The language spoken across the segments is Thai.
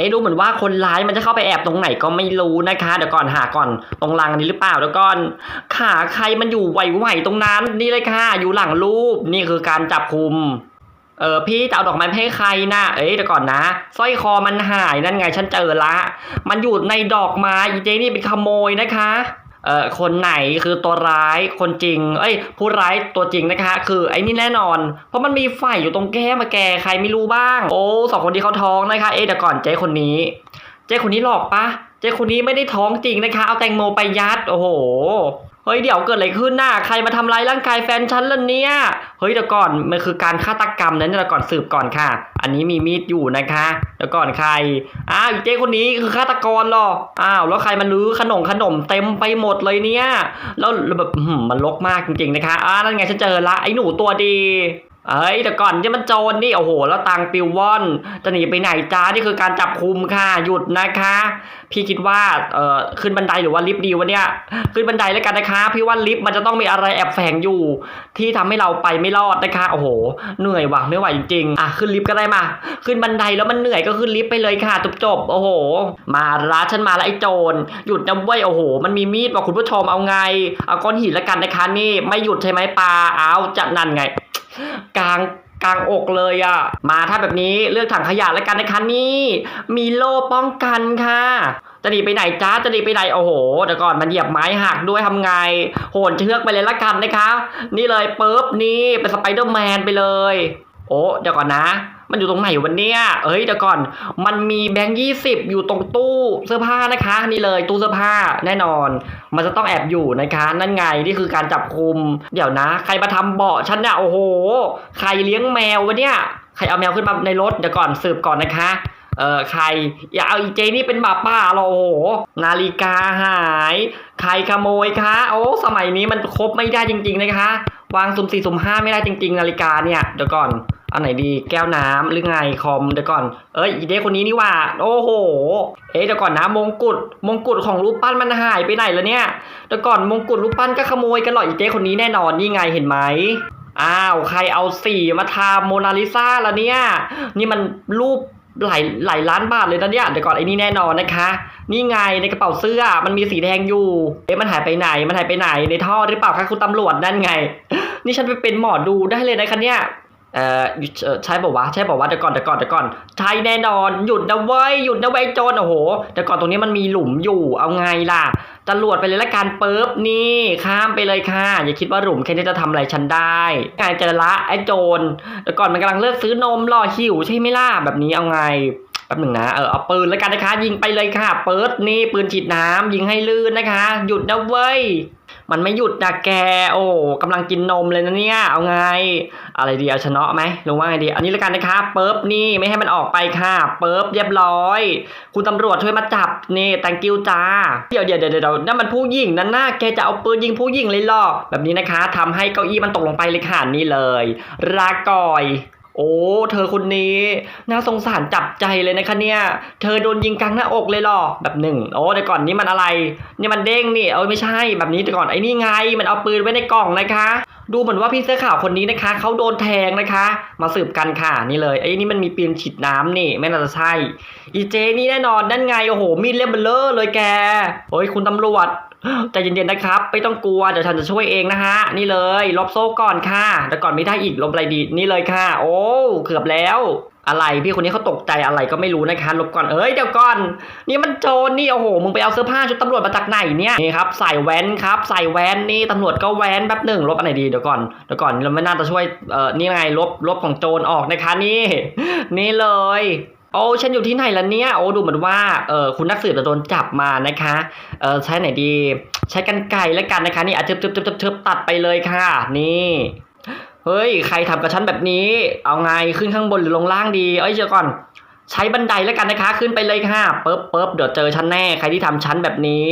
อ๊ะดูเหมือนว่าคนร้ายมันจะเข้าไปแอบตรงไหนก็ไม่รู้นะคะ เดี๋ยวก่อนหาก่อนตรงรังนี้หรือเปล่าเดี๋ยวก่อนขาใครมันอยู่ไหวๆตรงนั้นนี่เลยค่ะ อยู่หลังรูปนี่คือการจับคุมเออพี่จะเอาดอกไม้ให้ใครนะเอ้ยเดี๋ยวก่อนนะสร้อยคอมันหายนั่นไงฉันเจอละ มันอยู่ในดอกไม้อีเจนี่เป็นขโมยนะคะ เอ่อคนไหนคือตัวร้ายคนจริง เอ้ย ผู้ร้ายตัวจริงนะคะ คือไอ้นี่แน่นอน เพราะมันมีไฟอยู่ตรงแก้มาแกใครไม่รู้บ้าง โอ้สองคนที่เขาท้องนะคะ เอ๊ะเดี๋ยวก่อนเจ๊คนนี้ เจ๊คนนี้หลอกปะเจ๊คนนี้ไม่ได้ท้องจริงนะคะ เอาแตงโมไปยัด โอ้โห เฮ้ยเดี๋ยวเกิดอะไรขึ้นน่ะใครมาทำร้ายร่างกายแฟนฉันล่ะเนี่ยเฮ้ยเดี๋ยวก่อนมันคือการฆาตกรรมนั้นี่ยเดี๋ยวก่อนสืบก่อนค่ะ อันนี้มีมีดอยู่นะคะเดี๋ยวก่อนใครอ้าวเจ๊คนนี้คือฆาตกรหรออ้าวแล้วใครมันรื้อขนมขนมเต็มไปหมดเลยเนี่ยแล้วแบบมันลกมากจริงๆนะคะอ้านั่นไงฉันเจอละไอ้หนูตัวดี เอ้ยเดี๋ยวก่อนที่มันโจรนี่โอ้โห แล้วตังปิวว่อนจะหนีไปไหนจ้านี่คือการจับคุมค่ะหยุดนะคะ พี่คิดว่าเอ่อขึ้นบันไดหรือว่าลิฟต์ดีวะเนี่ยขึ้นบันไดแล้วกันนะคะ พี่ว่าลิฟต์มันจะต้องมีอะไรแอบแฝงอยู่ ที่ทำให้เราไปไม่รอดนะคะโอ้โห เหนื่อยว่ะไม่ไหวจริงๆอะขึ้นลิฟต์ก็ได้มา ขึ้นบันไดแล้วมันเหนื่อยก็ขึ้นลิฟต์ไปเลยค่ะจบจบโอ้โห มาละฉันมาแล้วไอ้โจรหยุดนะเว้ยโอ้โห มันมีมีดว่ะคุณผู้ชมเอาไงเอาก้อนหินแล้วกันนะคะนี่ไม่หยุดใช่ไหมปลาเอาจะนั่นไง กลางกลางอกเลยอะ่ะ มาถ้าแบบนี้เลือกถังขยะแล้วกันนะคะนี่มีโล่ป้องกันค่ะ จะหนีไปไหนจ้าจะหนีไปไหนโอ้โหเดี๋ยวก่อนมันเหยียบไม้หักด้วยทำไง โหนเชือกไปเลยละกันนะคะ นี่เลยปุ๊บนี่เป็นสไปเดอร์แมนไปเลย โอ้เดี๋ยวก่อนนะ มันอยู่ตรงไหนวันเนี้ยเอ้ยเดี๋ยวก่อน มันมีแบงค์ยี่สิบอยู่ตรงตู้เสื้อผ้านะคะ นี่เลยตู้เสื้อผ้าแน่นอน มันจะต้องแอบอยู่นะคะ นั่นไงนี่คือการจับคุม เดี๋ยวนะ ใครมาทำเบาะฉันเนี่ยโอ้โห ใครเลี้ยงแมววะเนี่ยใครเอาแมวขึ้นมาในรถเดี๋ยวก่อนสืบก่อนนะคะเออใครอย่าเอาอีเจนี่เป็นหมาป่าหรอโอ้โหนาฬิกาหาย ใครขโมยคะโอ้สมัยนี้มันครบไม่ได้จริง ๆ นะคะ วางสุ่มสี่สุ่มห้าไม่ได้จริง ๆ นาฬิกาเนี่ยเดี๋ยวก่อน อันไหนดีแก้วน้ำหรือไงคอมเดี๋ยวก่อน เอ้ยอีเด็กคนนี้นี่ว่า โอ้โห เอ๊ะเดี๋ยวก่อนนะมงกุฎมงกุฎของรูปปั้นมันหายไปไหนแล้วเนี่ยเดี๋ยวก่อนมงกุฎรูปปั้นก็ขโมยกันหรออีเจ๊คนนี้แน่นอนนี่ไงเห็นไหมอ้าวใครเอาสีมาทาโมนาลิซาละเนี่ย นี่มันรูปหลายหลายล้านบาทเลยนะเนี่ยเดี๋ยวก่อนไอ้นี่แน่นอนนะคะ นี่ไงในกระเป๋าเสื้อมันมีสีแดงอยู่ เอ๊ะมันหายไปไหนมันหายไปไหนในท่อหรือเปล่าคะคุณตำรวจนั่นไง นี่ฉันไปเป็นหมอดูได้เลยนะคะเนี่ย เอ่อใช่บอกว่าใช่บอกว่าเดี๋ยวก่อนเดี๋ยวก่อนเดี๋ยวก่อนใช่แน่นอนหยุดนะเว้ยหยุดนะเว้ยโจรโอ้โหเดี๋ยวก่อนตรงนี้มันมีหลุมอยู่เอาไงล่ะจรวดไปเลยละกันปุ๊บนี่ข้ามไปเลยค่ะ อย่าคิดว่าหลุมแค่นี้จะทำอะไรฉันได้ไงเจอละไอ้โจรเดี๋ยวก่อนมันกำลังเลือกซื้อนมรอหิวใช่ไหมล่ะแบบนี้เอาไงแป๊บหนึ่งนะ เออเอาปืนแล้วกันนะคะ ยิงไปเลยค่ะ เปิดนี่ปืนฉีดน้ำยิงให้ลื่นนะคะ หยุดนะเว้ย มันไม่หยุดนะแก โอ้กำลังกินนมเลยนะเนี่ย เอาไง อะไรดี เอาชนะไหมหรือว่าไงดี อันนี้ละกันนะคะเปิบนี่ไม่ให้มันออกไปค่ะ เปิบเรียบร้อย คุณตำรวจช่วยมาจับนี่ thank you จ้าเดี๋ยวเดี๋ยวเดี๋ยวเดี๋ยวนั่นมันผู้หญิงนั่นน่ะแกจะเอาปืนยิงผู้หญิงเลยหรอแบบนี้นะคะทำให้เก้าอี้มันตกลงไปเลยค่ะนี่เลยลากอย โอ้ เธอคนนี้ น่าสงสารจับใจเลยนะคะเนี่ย เธอโดนยิงกลางหน้าอกเลยหรอ แบบหนึ่ง โอ้เดี๋ยวก่อนนี่มันอะไร นี่มันเด้งนี่ เอ้ยไม่ใช่ แบบนี้เดี๋ยวก่อนไอ้นี่ไง มันเอาปืนไว้ในกล่องนะคะ ดูเหมือนว่าพี่เสื้อขาวคนนี้นะคะ เขาโดนแทงนะคะ มาสืบกันค่ะนี่เลย ไอ้นี่มันมีปืนฉีดน้ำนี่ ไม่น่าจะใช่ อีเจนี่แน่นอนนั่นไง โอ้โห มีดเล่มเบลเลอร์เลยแก โอ้ยคุณตำรวจ ใจเย็นๆนะครับ ไม่ต้องกลัวเดี๋ยวฉันจะช่วยเองนะฮะ นี่เลย ลบโซ่ก่อนค่ะแต่ก่อนไม่ได้อีกลบอะไรดีนี่เลยค่ะ โอ้เกือบแล้วอะไรพี่คนนี้เขาตกใจอะไรก็ไม่รู้นะคะลบก่อนเอ้ยเดี๋ยวก่อน นี่มันโจรนี่โอ้โหมึงไปเอาเสื้อผ้าชุดตำรวจมาจากไหนเนี่ยนี่ครับใส่แว่นครับใส่แว่นนี่ตำรวจก็แว่นแป๊บหนึ่งลบอันไหนดีเดี๋ยวก่อนเดี๋ยวก่อนเราไม่น่าจะช่วยเอ่อนี่ไงลบลบของโจรออกนะคะนี่ นี่เลย โอ้ฉันอยู่ที่ไหนล่ะเนี่ย โอ้ดูเหมือนว่าเออคุณนักสืบจะโดนจับมานะคะเออใช้ไหนดี ใช้กันไก่แล้วกันนะคะนี่อะทึบทึบทึบทึบทึบตัดไปเลยค่ะ นี่เฮ้ยใครทำกับฉันแบบนี้ เอาไงขึ้นข้างบนหรือลงล่างดี เอ้ยเดี๋ยวก่อน ใช้บันไดแล้วกันนะคะ ขึ้นไปเลยค่ะเปิ๊บเปิ๊บเดี๋ยวเจอฉันแน่ใครที่ทำฉันแบบนี้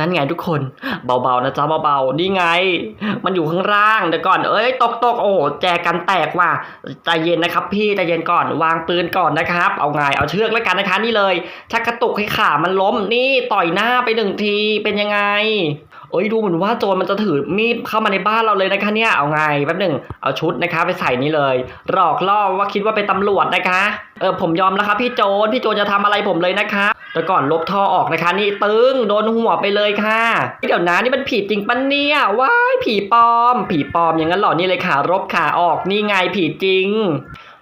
นั่นไงทุกคนเบาๆนะจ๊ะเบาๆนี่ไง มันอยู่ข้างล่างเดี๋ยวก่อน เอ้ยตกตกโอ้โหแจกันแตกว่ะใจเย็นนะครับ พี่ใจเย็นก่อนวางปืนก่อนนะครับ เอาไงเอาเชือกแล้วกันนะคะนี่เลยถ้ากระตุกให้ขามันล้มนี่ต่อยหน้าไปหนึ่งทีเป็นยังไงเอ้ยดูเหมือนว่าโจรมันจะถือมีดเข้ามาในบ้านเราเลยนะคะเนี่ยเอาไงแป๊บหนึ่งเอาชุดนะคะ ไปใส่นี่เลย หลอกล่อว่าคิดว่าเป็นตำรวจนะคะเออผมยอมแล้วครับพี่โจรพี่โจรจะทำอะไรผมเลยนะคะ แต่ก่อนลบท่อออกนะคะ นี่ตึงโดนหัวไปเลยค่ะ เดี๋ยวนะนี่มันผีจริงปะเนี่ยว้ายผีปลอม ผีปลอมอย่างนั้นหรอนี่เลยค่ะลบขาออกนี่ไงผีจริง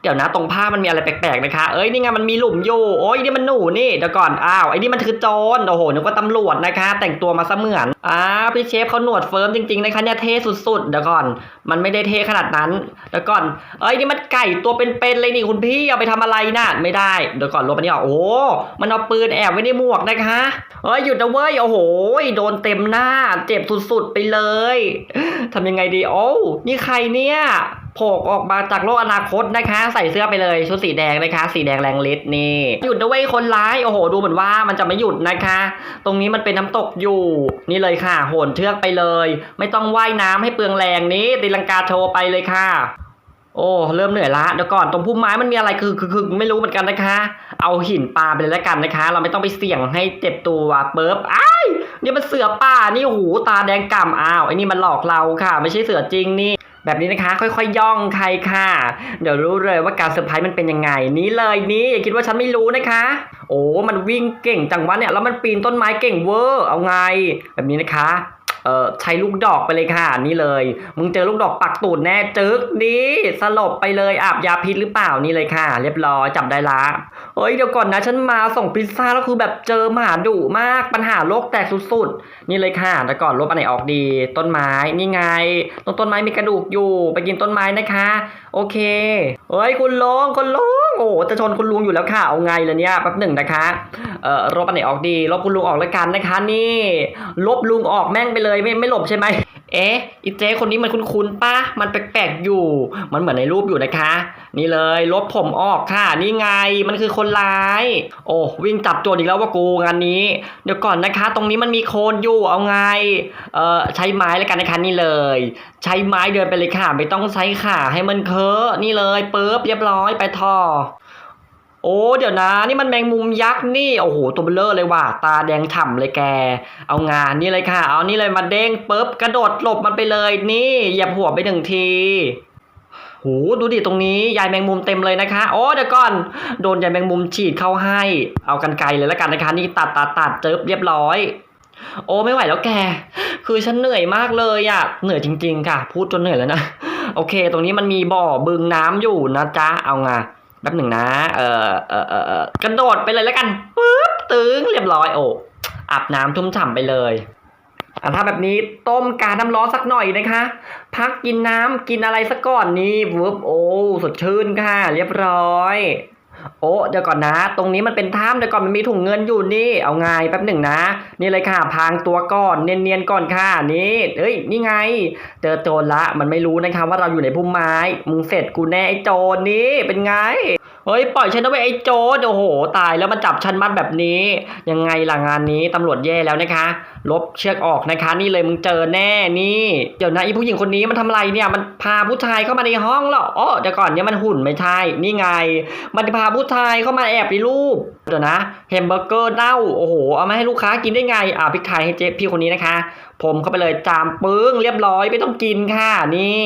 เดี๋ยวนะตรงผ้ามันมีอะไรแปลกๆนะคะ เอ้ยนี่ไงมันมีหลุมอยู่ โอ้ยนี่มันหนูนี่เดี๋ยวก่อน อ้าวไอ้นี่มันคือโจร โอ้โหนึกว่าตำรวจนะคะ แต่งตัวมาเสมือน อ้าวพี่เชฟเขาหนวดเฟิร์มจริงๆนะคะเนี่ยเท่สุดๆ เดี๋ยวก่อน มันไม่ได้เท่ขนาดนั้น เดี๋ยวก่อน เอ้ยนี่มันไก่ตัวเป็นๆเลยนี่คุณพี่เอาไปทำอะไรน่ะไม่ได้ เดี๋ยวก่อนลบอันนี้ออก โอ้ มันเอาปืนแอบไว้ในหมวกนะคะ เอ้ยหยุดนะเว้ย โอ้โหโดนเต็มหน้า เจ็บสุดๆไปเลยทำยังไงดี โอ้ นี่ใครเนี่ย โผล่ออกมาจากโลกอนาคตนะคะ ใส่เสื้อไปเลยชุดสีแดงนะคะ สีแดงแรงฤทธิ์นี่หยุดนะเว้ยคนร้ายโอ้โห ดูเหมือนว่ามันจะไม่หยุดนะคะ ตรงนี้มันเป็นน้ำตกอยู่ นี่เลยค่ะ โหนเชือกไปเลย ไม่ต้องว่ายน้ำให้เปลืองแรงนี้ตีลังกาโชว์ไปเลยค่ะ โอ้เริ่มเหนื่อยละเดี๋ยวก่อนตรงพุ่มไม้มันมีอะไรคือคือคือไม่รู้เหมือนกันนะคะ เอาหินปลาไปเลยแล้วกันนะคะ เราไม่ต้องไปเสี่ยงให้เจ็บตัวเปิบอ้ายนี่มันเสือป่านี่โอ้โหตาแดงก่ำอ้าวไอ้นี่มันหลอกเราค่ะ ไม่ใช่เสือจริงนี่ แบบนี้นะคะ ค่อยๆย่องใครค่ะ เดี๋ยวรู้เลยว่าการเซอร์ไพรส์มันเป็นยังไง นี้เลยนี่อย่าคิดว่าฉันไม่รู้นะคะ โอ้มันวิ่งเก่งจังวะเนี่ยแล้วมันปีนต้นไม้เก่งเวอร์เอาไง แบบนี้นะคะ เออใช้ลูกดอกไปเลยค่ะนี่เลย มึงเจอลูกดอกปักตูดแน่จึกนี่สลบไปเลยอาบยาพิษหรือเปล่านี่เลยค่ะ เรียบร้อยจับได้ละเฮ้ยเดี๋ยวก่อนนะฉันมาส่งพิซซ่าแล้วคือแบบเจอหมาดุมากปัญหาโลกแตกสุดๆ นี่เลยค่ะแต่ก่อนลบอันไหนออกดีต้นไม้นี่ไงตรงต้นไม้มีกระดูกอยู่ ไปกินต้นไม้นะคะ โอเค เฮ้ยคุณลุงคุณลุงโอ้จะชนคุณลุงอยู่แล้วค่ะเอาไงล่ะเนี่ยแป๊บหนึ่งนะคะเอ่อลบอันไหนออกดีลบคุณลุงออกแล้วกันนะคะ นี่ลบลุงออกแม่งไปเลยไม่ไม่หลบใช่ไหมเอ๊ะอีเจ๊คนนี้มันคุ้นๆปะมันแปลกๆอยู่ มันเหมือนในรูปอยู่นะคะ นี่เลยลบผมออกค่ะ นี่ไงมันคือคนร้าย โอ้วิ่งจับโจรอีกแล้วว่ากูงานนี้ เดี๋ยวก่อนนะคะ ตรงนี้มันมีโคนอยู่เอาไงเอ่อใช้ไม้แล้วกันนะคะนี่เลยใช้ไม้เดินไปเลยค่ะ ไม่ต้องใช้ขาให้มันเคอะนี่เลยปึ๊บเรียบร้อยไปท่อโอ้เดี๋ยวนะนี่มันแมงมุมยักษ์นี่โอ้โหตัวเบลเลอร์เลยว่ะตาแดงฉ่ำเลยแก เอางานนี่เลยค่ะ เอานี่เลยมาเด้งปุ๊บกระโดดหลบมันไปเลยนี่เหยียบหัวไปหนึ่งทีโหดูดิตรงนี้ยายแมงมุมเต็มเลยนะคะ โอ้เดี๋ยวก่อนโดนยายแมงมุมฉีดเข้าให้ เอากันไกลเลยแล้วกันนะคะ นี่ตัดตัดตัดเจิบเรียบร้อย โอ้ไม่ไหวแล้วแก คือฉันเหนื่อยมากเลยอะเหนื่อยจริง ๆ ค่ะ พูดจนเหนื่อยแล้วนะโอเค ตรงนี้มันมีบ่อบึงน้ำอยู่นะจ๊ะเอาไงแป๊บหนึ่งนะ เออเออเออเอกระโดดไปเลยแล้วกันปึ๊บตึงเรียบร้อยโอ้อาบน้ำชุ่มฉ่ำไปเลยอะถ้าแบบนี้ต้มกาน้ำร้อนสักหน่อยนะคะ พักกินน้ำกินอะไรสักก่อนนี่วึบโอ้สดชื่นค่ะ เรียบร้อย โอ้เดี๋ยวก่อนนะ ตรงนี้มันเป็นถ้ำเดี๋ยวก่อนมันมีถุงเงินอยู่นี่ เอาไงแป๊บหนึ่งนะ นี่เลยค่ะพางตัวก่อนเนียนๆก่อนค่ะนี่เอ้ยนี่ไง เจอโจรละมันไม่รู้นะคะว่าเราอยู่ในพุ่มไม้ มึงเสร็จกูแน่ไอ้โจรนี่เป็นไง เฮ้ย ปล่อยฉันนะเว้ยไอ้โจรโอ้โห ตายแล้วมาจับฉันมัดแบบนี้ ยังไงล่ะงานนี้ตำรวจแย่แล้วนะคะ ลบเชือกออกนะคะ นี่เลยมึงเจอแน่นี่ เดี๋ยวนะไอ้ผู้หญิงคนนี้มันทำอะไรเนี่ยมันพาผู้ชายเข้ามาในห้องหรออ๋อเดี๋ยวก่อนเนี่ยมันหุ่นไม่ใช่นี่ไง มันพาผู้ชายเข้ามาแอบในรูปเดี๋ยวนะแฮมเบอร์เกอร์เน่าโอ้โหเอามาให้ลูกค้ากินได้ไงอ่าพริกไทยให้เจ๊พี่คนนี้นะคะ ผมเข้าไปเลยจามปึ้งเรียบร้อยไม่ต้องกินค่ะนี่